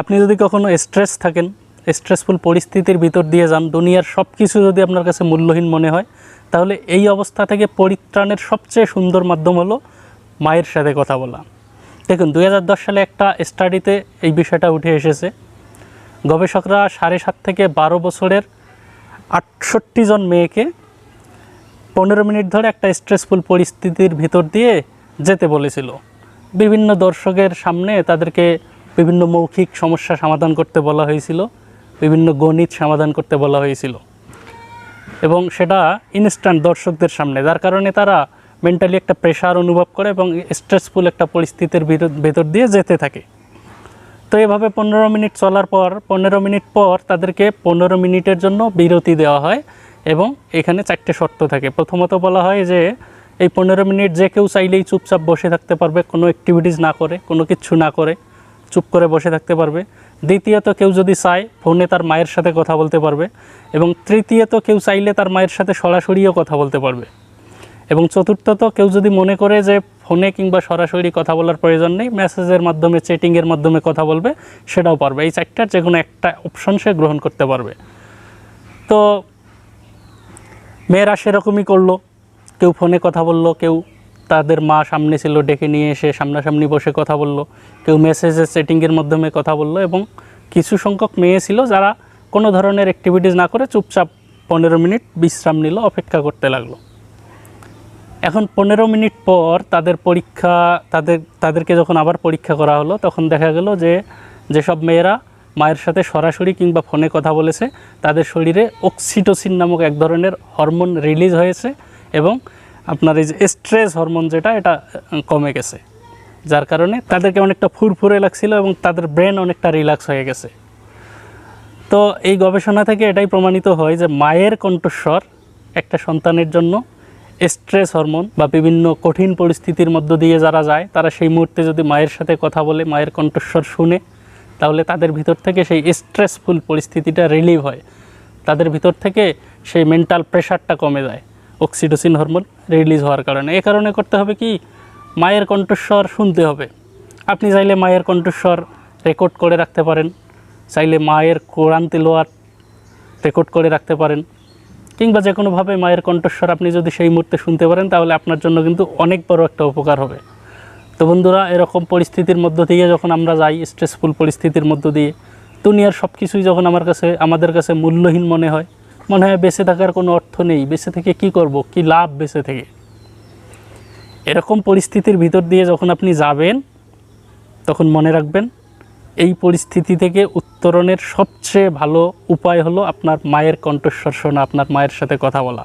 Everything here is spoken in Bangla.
আপনি যদি কখনো স্ট্রেস থাকেন স্ট্রেসফুল পরিস্থিতির ভিতর দিয়ে যান, দুনিয়ার সব কিছু যদি আপনার কাছে মূল্যহীন মনে হয়, তাহলে এই অবস্থা থেকে পরিত্রাণের সবচেয়ে সুন্দর মাধ্যম হলো মায়ের সাথে কথা বলা। দেখুন, দুই হাজার দশ সালে একটা স্টাডিতে এই বিষয়টা উঠে এসেছে। গবেষকরা সাড়ে সাত থেকে বারো বছরের আটষট্টি জন মেয়েকে পনেরো মিনিট ধরে একটা স্ট্রেসফুল পরিস্থিতির ভিতর দিয়ে যেতে বলেছিল। বিভিন্ন দর্শকের সামনে তাদেরকে বিভিন্ন মৌখিক সমস্যা সমাধান করতে বলা হয়েছিল, বিভিন্ন গণিত সমাধান করতে বলা হয়েছিল। এবং সেটা ইনস্ট্যান্ট দর্শকদের সামনে, যার কারণে তারা মেন্টালি একটা প্রেশার অনুভব করে এবং স্ট্রেসফুল একটা পরিস্থিতির ভিতর- দিয়ে যেতে থাকে। তো এভাবে পনেরো মিনিট চলার পর, পনেরো মিনিট পর তাদেরকে পনেরো মিনিটের জন্য বিরতি দেওয়া হয় এবং এখানে চারটে শর্ত থাকে। প্রথমত বলা হয় যে, এই পনেরো মিনিট যে কেউ চাইলেই চুপচাপ বসে থাকতে পারবে, কোনো অ্যাক্টিভিটিস না করে, কোনো কিচ্ছু না করে। চুপ করে বসে থাকতে পারবে। দ্বিতীয়ত কেউ যদি চায়, ফোনে তার মায়ের সাথে কথা বলতে পারবে এবং তৃতীয়ত কেউ চাইলে তার মায়ের সাথে সরাসরিও কথা বলতে পারবে। এবং চতুর্থত কেউ যদি মনে করে যে ফোনে কিংবা সরাসরি কথা বলার প্রয়োজন নেই, মেসেজের মাধ্যমে চেটিংয়ের মাধ্যমে কথা বলবে, সেটাও পারবে। এই চারটার যে কোনো একটা অপশন সে গ্রহণ করতে পারবে। তো মেয়েরা সেরকমই করল। কেউ ফোনে কথা বলল, কেউ তাদের মা সামনে ছিল, ডেকে নিয়ে এসে সামনাসামনি বসে কথা বলল। কেউ মেসেজের সেটিংয়ের মাধ্যমে কথা বলল এবং কিছু সংখ্যক মেয়ে ছিল যারা কোনো ধরনের অ্যাক্টিভিটিস না করে চুপচাপ পনেরো মিনিট বিশ্রাম নিল, অপেক্ষা করতে লাগল। এখন পনেরো মিনিট পর তাদের পরীক্ষা, তাদের, তাদেরকে যখন আবার পরীক্ষা করা হলো, তখন দেখা গেল যে, যেসব মেয়েরা মায়ের সাথে সরাসরি কিংবা ফোনে কথা বলেছে, তাদের শরীরে অক্সিটোসিন নামক এক ধরনের হরমোন রিলিজ হয়েছে এবং আপনার এই যে স্ট্রেস হরমোন যেটা, এটা কমে গেছে। যার কারণে তাদেরকে অনেকটা ফুরফুরে লাগছিল এবং তাদের ব্রেন অনেকটা রিল্যাক্স হয়ে গেছে। তো এই গবেষণা থেকে এটাই প্রমাণিত হয় যে মায়ের কণ্ঠস্বর একটা সন্তানের জন্য স্ট্রেস হরমোন বা বিভিন্ন কঠিন পরিস্থিতির মধ্য দিয়ে যারা যায়, তারা সেই মুহূর্তে যদি মায়ের সাথে কথা বলে, মায়ের কণ্ঠস্বর শুনে, তাহলে তাদের ভিতর থেকে সেই স্ট্রেসফুল পরিস্থিতিটা রিলিভ হয়। তাদের ভিতর থেকে সেই মেন্টাল প্রেশারটা কমে যায়। অক্সিডোসিন হরমোন রিলিজ হওয়ার কারণে। এ কারণে করতে হবে কি? মায়ের কণ্ঠস্বর শুনতে হবে। আপনি চাইলে মায়ের কণ্ঠস্বর রেকর্ড করে রাখতে পারেন। চাইলে মায়ের কোরআন তিলোয়ার রেকর্ড করে রাখতে পারেন। কিংবা যে কোনোভাবে মায়ের কণ্ঠস্বর আপনি যদি সেই মুহূর্তে শুনতে পারেন, তাহলে আপনার জন্য কিন্তু অনেক বড় একটা উপকার হবে। তো বন্ধুরা, এরকম পরিস্থিতির মধ্য দিয়ে যখন আমরা যাই স্ট্রেসফুল পরিস্থিতির মধ্য দিয়ে, দুনিয়ার সব কিছুই যখন আমার কাছে, আমাদের কাছে মূল্যহীন মনে হয় মনে হয় বেঁচে থাকার কোনো অর্থ নেই। বেঁচে থেকে কি করব? কি লাভ বেঁচে থেকে? এরকম পরিস্থিতির ভিতর দিয়ে যখন আপনি যাবেন, তখন মনে রাখবেন, এই পরিস্থিতি থেকে উত্তরণের সবচেয়ে ভালো উপায় হলো আপনার মায়ের কণ্ঠস্বর শোনা, আপনার মায়ের সাথে কথা বলা।